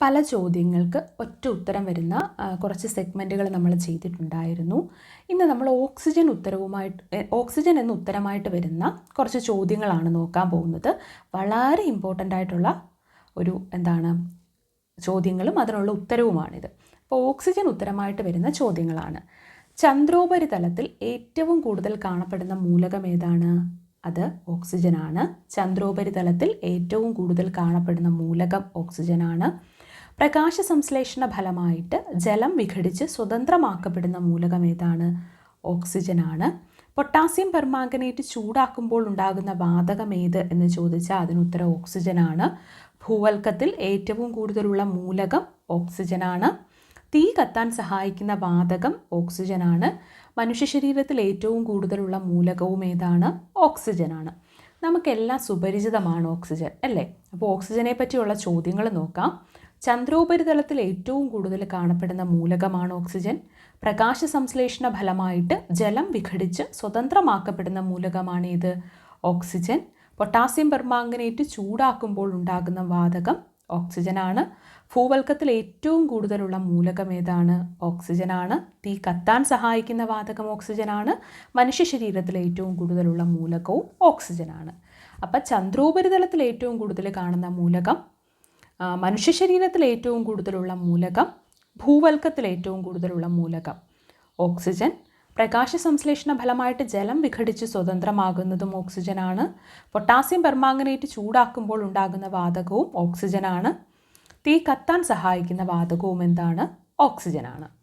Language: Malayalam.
പല ചോദ്യങ്ങൾക്ക് ഒറ്റ ഉത്തരം വരുന്ന കുറച്ച് സെഗ്മെന്റുകൾ നമ്മൾ ചെയ്തിട്ടുണ്ടായിരുന്നു. ഇന്ന് നമ്മൾ ഓക്സിജൻ ഉത്തരവുമായിട്ട് ഓക്സിജൻ എന്ന ഉത്തരമായിട്ട് വരുന്ന കുറച്ച് ചോദ്യങ്ങളാണ് നോക്കാൻ പോകുന്നത്. വളരെ ഇമ്പോർട്ടന്റ് ആയിട്ടുള്ള ഒരു എന്താണ് ചോദ്യങ്ങളും അതിനുള്ള ഉത്തരവുമാണിത്. അപ്പോൾ ഓക്സിജൻ ഉത്തരമായിട്ട് വരുന്ന ചോദ്യങ്ങളാണ്. ചന്ദ്രോപരിതലത്തിൽ ഏറ്റവും കൂടുതൽ കാണപ്പെടുന്ന മൂലകം ഏതാണ്? അത് ഓക്സിജനാണ്. ചന്ദ്രോപരിതലത്തിൽ ഏറ്റവും കൂടുതൽ കാണപ്പെടുന്ന മൂലകം ഓക്സിജനാണ്. പ്രകാശ സംശ്ലേഷണ ഫലമായിട്ട് ജലം വിഘടിച്ച് സ്വതന്ത്രമാക്കപ്പെടുന്ന മൂലകം ഏതാണ്? ഓക്സിജനാണ്. പൊട്ടാസ്യം പെർമാംഗനേറ്റ് ചൂടാക്കുമ്പോൾ ഉണ്ടാകുന്ന വാതകം ഏത് എന്ന് ചോദിച്ചാൽ അതിനുത്തരം ഓക്സിജനാണ്. ഭൂവൽക്കത്തിൽ ഏറ്റവും കൂടുതലുള്ള മൂലകം ഓക്സിജനാണ്. തീ കത്താൻ സഹായിക്കുന്ന വാതകം ഓക്സിജനാണ്. മനുഷ്യ ശരീരത്തിൽ ഏറ്റവും കൂടുതലുള്ള മൂലകവും ഏതാണ്? ഓക്സിജനാണ്. നമുക്കെല്ലാം സുപരിചിതമാണ് ഓക്സിജൻ അല്ലേ? അപ്പോൾ ഓക്സിജനെ പറ്റിയുള്ള ചോദ്യങ്ങൾ നോക്കാം. ചന്ദ്രോപരിതലത്തിൽ ഏറ്റവും കൂടുതൽ കാണപ്പെടുന്ന മൂലകമാണ് ഓക്സിജൻ. പ്രകാശ സംശ്ലേഷണ ഫലമായിട്ട് ജലം വിഘടിച്ച് സ്വതന്ത്രമാക്കപ്പെടുന്ന മൂലകമാണ് ഇത് ഓക്സിജൻ. പൊട്ടാസ്യം പെർമാങ്കനേറ്റ് ചൂടാക്കുമ്പോൾ ഉണ്ടാകുന്ന വാതകം ഓക്സിജനാണ്. ഭൂവൽക്കത്തിൽ ഏറ്റവും കൂടുതലുള്ള മൂലകം ഏതാണ്? ഓക്സിജനാണ്. തീ കത്താൻ സഹായിക്കുന്ന വാതകം ഓക്സിജനാണ്. മനുഷ്യ ശരീരത്തിൽ ഏറ്റവും കൂടുതലുള്ള മൂലകവും ഓക്സിജനാണ്. അപ്പം ചന്ദ്രോപരിതലത്തിൽ ഏറ്റവും കൂടുതൽ കാണുന്ന മൂലകം മനുഷ്യ ശരീരത്തിൽ ഏറ്റവും കൂടുതലുള്ള മൂലകം ഭൂവൽക്കത്തിൽ ഏറ്റവും കൂടുതലുള്ള മൂലകം ഓക്സിജൻ പ്രകാശ സംശ്ലേഷണ ഫലമായിട്ട് ജലം വിഘടിച്ച് സ്വതന്ത്രമാകുന്നതും ഓക്സിജനാണ്. പൊട്ടാസ്യം പെർമാംഗനേറ്റ് ചൂടാക്കുമ്പോൾ ഉണ്ടാകുന്ന വാതകവും ഓക്സിജനാണ്. തീ കത്താൻ സഹായിക്കുന്ന വാതകവും എന്താണ്? ഓക്സിജനാണ്.